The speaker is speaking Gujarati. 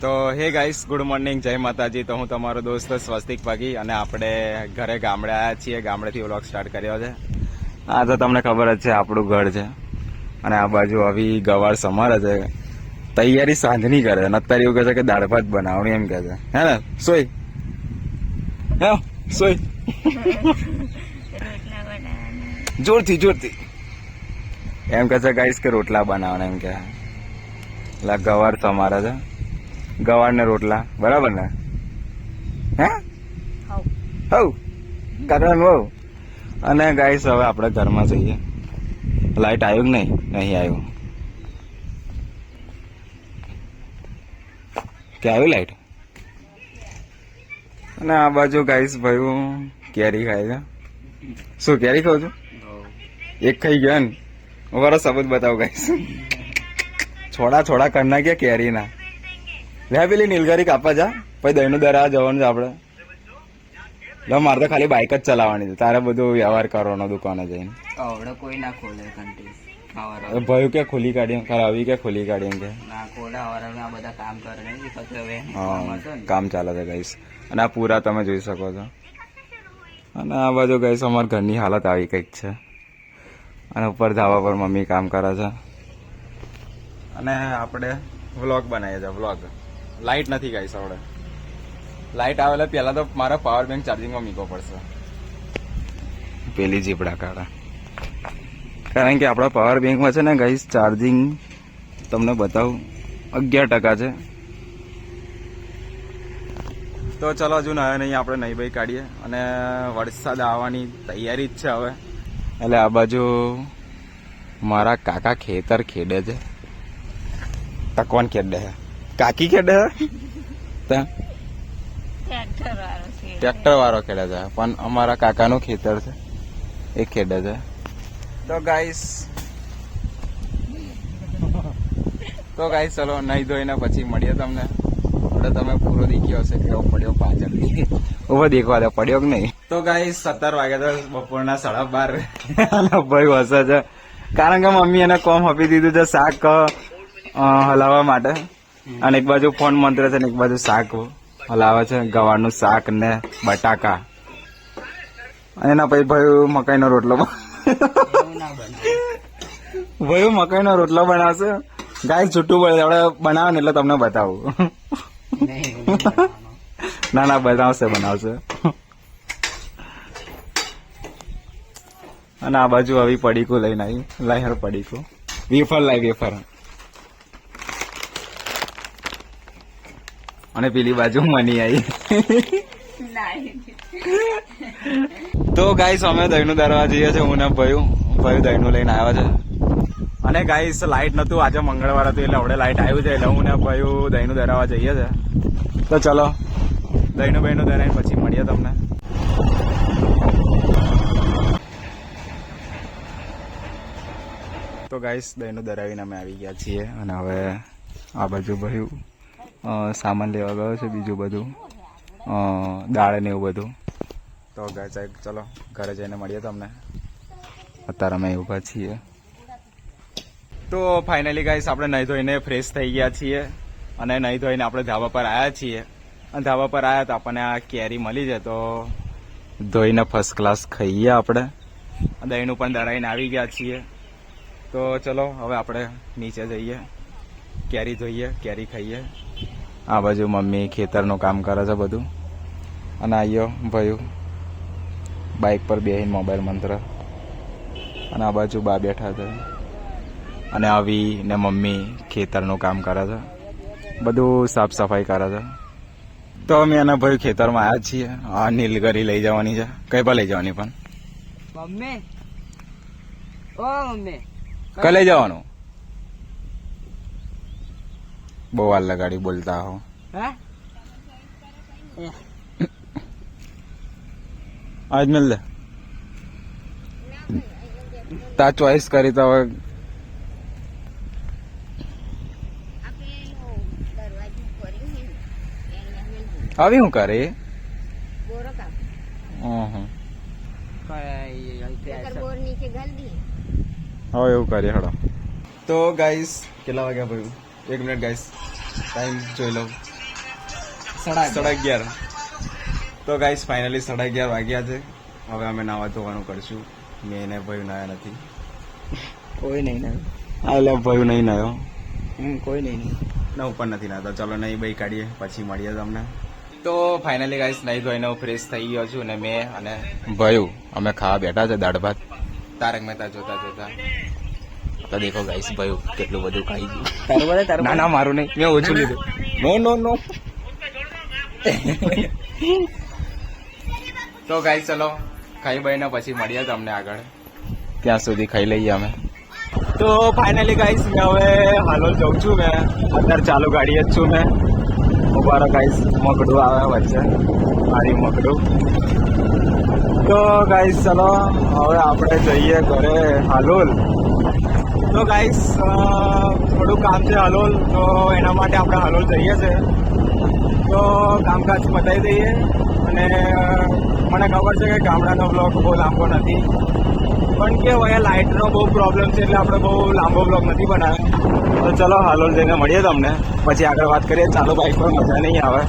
તો હે ગાઈસ ગુડ મોર્નિંગ જય માતાજી. તો હું તમારો દોસ્ત સ્વસ્તિક પાગી અને આપણે ઘરે ગામડે આવ્યા છીએ. ગામડેથી વ્લોગ સ્ટાર્ટ કર્યો છે. આ તો તમને ખબર જ છે, આપણું ઘર છે. અને આ બાજુ આવી ગવાર સમારે છે તૈયારી સાંજની કરે છે. અત્યારે એવું કહે છે કે દાળ ભાત બનાવણી એમ કહે છે. હે ને? સોય. હે? સોય. જોરથી જોરથી. એમ કહે છે ગાઈસ કે રોટલા બનાવવાના એમ કહે. એટલે ગવાર સમારે છે ગવાર ને રોટલા. બરાબર ને? હે? હવ. કરવાનું હવ? અને ગાઈસ હવે આપણે ઘરમાં જઈએ. લાઈટ આવ્યું કે નહીં? નહીં આવ્યું. કે આવ્યું લાઈટ અને આ બાજુ ગાઈસ ભાઈ કેરી ખાય છે. શું કેરી ખાવ છું? એક ખાઈ ગયા ને? મારો સબૂત બતાવો ગાઈસ છોડા છોડા કરી નાખ્યા કેરીના. લે પેલી નીલગારી કાપવા જા. પછી દહીંનું દરા જવાનું છે આપણે લે મારે તો ખાલી બાઇક જ ચલાવવાની છે. તારે બધું વ્યવહાર કરવાનો દુકાને જઈને. આવડે કોઈ ના ખોલે કંટી હવે કે ખોલી કાઢી ખરાવી કે ખોલી કાઢી કે. ના ખોલે આ બધા કામ કરે પછી હવે હા કામ હતો ને. કામ ચાલે છે ગાઈસ અને આ પૂરા તમે જોઈ શકો છો. અને આ બાજુ ગાઈસ અમારા ઘરની હાલત આવી કંઈક છે. અને ઉપર ધાબા પર મમ્મી કામ કરે છે. અને આપણે વ્લોગ બનાવીએ છીએ વ્લોગ લાઇટ નથી ગાઈસ આપણે લાઇટ આવે એટલે પહેલાં તો મારે પાવર બેંક ચાર્જિંગમાં મૂકવો પડશે. પેલી જીપડા કાઢા. કારણ કે આપણા પાવર બેંકમાં છે ને ગાઈસ ચાર્જિંગ તમને બતાવું, અગિયાર ટકા છે. તો ચલો હજુ નયા નહીં, આપણે નહીં ભાઈ કાઢીએ. અને વરસાદ આવવાની તૈયારી જ છે હવે. એટલે આ બાજુ મારા કાકા ખેતર ખેડે છે. તકવાન ખેડે છે. કાકી ખેડે ત્યાં? ટ્રેક્ટર વાળો ખેડે છે પણ અમારા કાકાનું ખેતર છે એ ખેડે છે. તો ગાઈસ તો ગાઈસ ચલો નહીં ધોઈને પછી મળીએ તમને. એટલે તમે પૂરો દેખ્યો હશે કેવો પડ્યો પાછળ. ઊભો દેખવા દે પડ્યો કે નહીં? તો ગાઈસ સત્તર વાગ્યા તો બપોરના સાડા બાર. ભાઈ વસે છે. કારણ કે મમ્મી એને કોમ આપી દીધું છે શાક હલાવવા માટે. અને એક બાજુ ફોન મંત્ર છે ને એક બાજુ શાક હલાવે છે, ગવારનું શાક ને બટાકા. એના પછી ભાઈ મકાઈનો રોટલો ભાઈ મકાઈનો રોટલો બનાવશે. ગાય છૂટું પડે આપણે બનાવે ને એટલે તમને બતાવું. ના ના, બનાવશે બનાવશે. અને આ બાજુ આવી પડીકું લઈને આવી લાઈ હર પડીકું. વેફર લાઈ વેફર. અને પેલી બાજુ મની આવી. તો ગાઈસ અમે દહીનું દરવા જઈએ છીએ, હું ને ભયું. ભયું દહીનું લઈને આવ્યા છે. અને ગાઈસ લાઈટ નતું આજે મંગળવાર હતું, એટલે હવે લાઈટ આવ્યું છે, એટલે હું ને ભયું દહીનું દરાવા જઈએ છે. તો ચલો, દહીનું બહેનું દરાઈને પછી મળીએ તમને. તો ગાઈસ દહીંનું દરાવીને અમે આવી ગયા છીએ, અને હવે આ બાજુ ભયું. સામાન લેવા ગયો છે બીજું બધું. દાળ ને એવું બધું. તો ગાય સાહેબ ચલો ઘરે જઈને મળીએ તમને. અત્યારે અમે ઊભા છીએ. તો ફાઇનલી ગાઈસ આપણે નહીં ધોઈને ફ્રેશ થઈ ગયા છીએ અને નહીં ધોઈને આપણે ધાબા પર આવ્યા છીએ. અને ધાબા પર આવ્યા તો આપણને આ કેરી મળી જાય તો ધોઈને ફર્સ્ટ ક્લાસ ખાઈએ આપણે. દહીંનું પણ દળાઈને આવી ગયા છીએ. તો ચલો હવે આપણે નીચે જઈએ. કેરી ધોઈએ કેરી ખાઈએ. આ બાજુ મમ્મી ખેતરનું કામ કરે છે બધું. અને આયો ભાઈ બાઇક પર બેહીને મોબાઈલ મંત્ર. અને આ બાજુ બા બેઠા છે. અને આવી ને મમ્મી ખેતરનું કામ કરે છે. બધું સાફ સફાઈ કરે છે. તો અમે એના ભાઈ ખેતરમાં આવ્યા છીએ. આ નીલગરી લઈ જવાની છે. કઈ પર લઈ જવાની પણ? મમ્મી. ઓ મમ્મી. કઈ લઈ જવાનું? બહુ વાર લગાડી બોલતા હો. આજ મેલ દે. તા ચોઈસ કરી તો હવે આવી હું કરે? હં હં. હવે એવું કરીએ હડો. તો ગાઈસ કેટલા વાગ્યા ભાઈ એક મિનિટ ગાઈસ ટાઈમ જોઈ લઉં. સાડા અગિયાર. તો ગાઈસ ફાઇનલી સાડા અગિયાર વાગ્યા છે. હવે અમે નાવા ધોવાનું કરશું. મેં એને ભયું નાયા નથી. કોઈ નહીં નાયો. હા એટલે ભયું નહીં નાયો. હમ કોઈ નહીં ના ઉપર નથી નાતા ચલો નહીં ભાઈ કાઢીએ. પછી મળીએ તમને. તો ફાઇનલી ગાઈસ નહીં ધોઈને હું ફ્રેશ થઈ ગયો છું અને મેં અને ભયું. અમે ખાવા બેઠા છે દાળ ભાત. તારક મહેતા જોતા જોતા. તો દેખો ગાઈસ ભાઈ કેટલું બધું ખાઈ ગયું. તારું બોલે તારું ના ના મારું નહીં. મેં ઓછું લીધું. નો નો નો. તો ગાઈસ ચલો. ખાઈ બહીને પછી મળીએ તમને આગળ. ત્યાં સુધી ખાઈ લઈએ અમે. તો ફાઇનલી ગાઈસ મેં હવે હાલોલ જઉં છું મેં. અત્યારે ચાલુ ગાડી જ છું મેં. ઉભારો ગાઈસ મકડું આવે વચ્ચે. મારી મકડું તો ગાઈસ ચલો હવે આપણે જઈએ ઘરે હાલોલ. તો ગાઈસ થોડું કામ છે હલોલ, તો એના માટે આપણે હાલોલ જઈએ છે. તો કામકાજ પતાવી દઈએ અને મને ખબર છે કે ગામડાનો બ્લોગ બહુ લાંબો નથી. પણ કે અહીંયા લાઇટનો બહુ પ્રોબ્લેમ છે એટલે આપણે બહુ લાંબો બ્લોગ નથી બનાવ્યો. તો ચલો હાલોલ જઈને મળીએ તમને. પછી આગળ વાત કરીએ. ચાલો બાઈક પર મજા નહીં આવે.